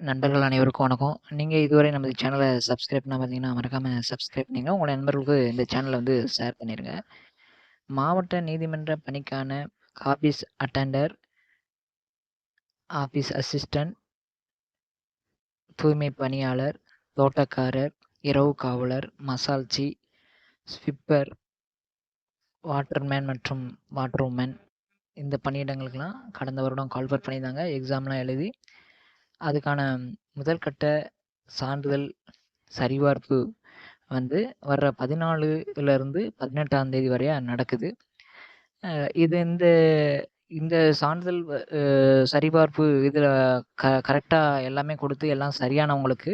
நண்பர்கள் அனைவருக்கும் வணக்கம். நீங்கள் இதுவரை நமது சேனலை சப்ஸ்கிரைப் பண்ண பார்த்தீங்கன்னா மறக்காமல் சப்ஸ்கிரைப் பண்ணிங்க உங்கள் நண்பர்களுக்கு இந்த சேனலை வந்து ஷேர் பண்ணிடுங்க மாவட்ட நீதிமன்ற பணிக்கான ஆஃபீஸ் அட்டெண்டர், ஆஃபீஸ் அசிஸ்டன்ட், தூய்மை பணியாளர், தோட்டக்காரர், இரவு காவலர், மசால்ச்சி, ஸ்விப்பர், வாட்டர்மேன் மற்றும் வாட்டர்வுமன் இந்த பணியிடங்களுக்கெல்லாம் கடந்த வருடம் கால்ஃபர் பண்ணியிருந்தாங்க. எக்ஸாம்லாம் எழுதி, அதுக்கான முதல் கட்ட சான்றிதழ் சரிபார்ப்பு வந்து வர்ற 14லிருந்து 18ஆம் தேதி வரையா நடக்குது. இது இந்த இந்த சான்றிதழ் சரிபார்ப்பு இதில க கரெக்ட்டா எல்லாமே குடுத்து எல்லாம் சரியானவங்களுக்கு,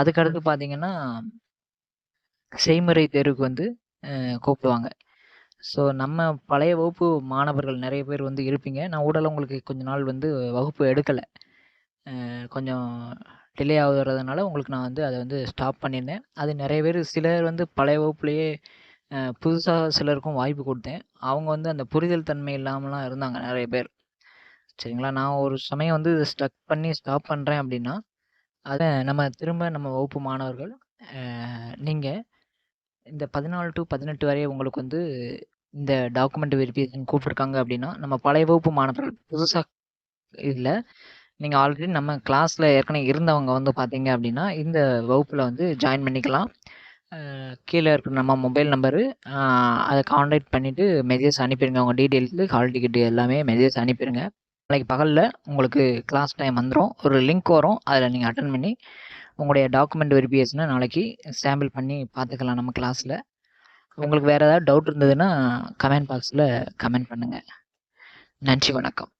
அதுக்கடுத்து பார்த்தீங்கன்னா செய்முறை தேர்வுக்கு வந்து கூப்பிடுவாங்க. ஸோ நம்ம பழைய வகுப்பு மாணவர்கள் நெறைய பேர் வந்து இருப்பீங்க. நான் ஊடால உங்களுக்கு கொஞ்ச நாள் வந்து வகுப்பு எடுக்கல. கொஞ்சம் டிலே ஆகுறதுனால உங்களுக்கு நான் வந்து அதை வந்து ஸ்டாப் பண்ணியிருந்தேன். அது நிறைய பேர் சிலர் வந்து பழைய வகுப்புலேயே புதுசாக சிலருக்கும் வாய்ப்பு கொடுத்தேன் அவங்க வந்து அந்த புரிதல் தன்மை இல்லாமலாம் இருந்தாங்க நிறைய பேர். சரிங்களா? நான் ஒரு சமயம் வந்து ஸ்டக் பண்ணி ஸ்டாப் பண்ணுறேன் அப்படின்னா அதை நம்ம திரும்ப நம்ம வகுப்பு மாணவர்கள் நீங்கள் இந்த பதினாலு டு பதினெட்டு வரை உங்களுக்கு வந்து இந்த டாக்குமெண்ட் வெரிஃபிகேஷன் கூப்பிட்ருக்காங்க அப்படின்னா நம்ம பழைய வகுப்பு மாணவர்கள் புதுசாக இல்லை நீங்கள் ஆல்ரெடி நம்ம கிளாஸில் ஏற்கனவே இருந்தவங்க வந்து பார்த்தீங்க அப்படின்னா இந்த வகுப்பில் வந்து ஜாயின் பண்ணிக்கலாம். கீழே இருக்கிற நம்ம மொபைல் நம்பரு அதை காண்டாக்ட் பண்ணிவிட்டு மெசேஜ் அனுப்பிடுங்க உங்கள் டீட்டெயில்ஸு, ஹால் டிக்கெட் எல்லாமே மெசேஜ் அனுப்பிடுங்க நாளைக்கு பகலில் உங்களுக்கு கிளாஸ் டைம் வந்துடும் ஒரு லிங்க் வரும். அதில் நீங்கள் அட்டன் பண்ணி, உங்களுடைய டாக்குமெண்ட் வெரிஃபிகேஷனை நாளைக்கு சாம்பிள் பண்ணி பார்த்துக்கலாம் நம்ம கிளாஸில் உங்களுக்கு வேறு ஏதாவது டவுட் இருந்ததுன்னா, கமெண்ட் பாக்ஸில் கமெண்ட் பண்ணுங்கள் நன்றி, வணக்கம்.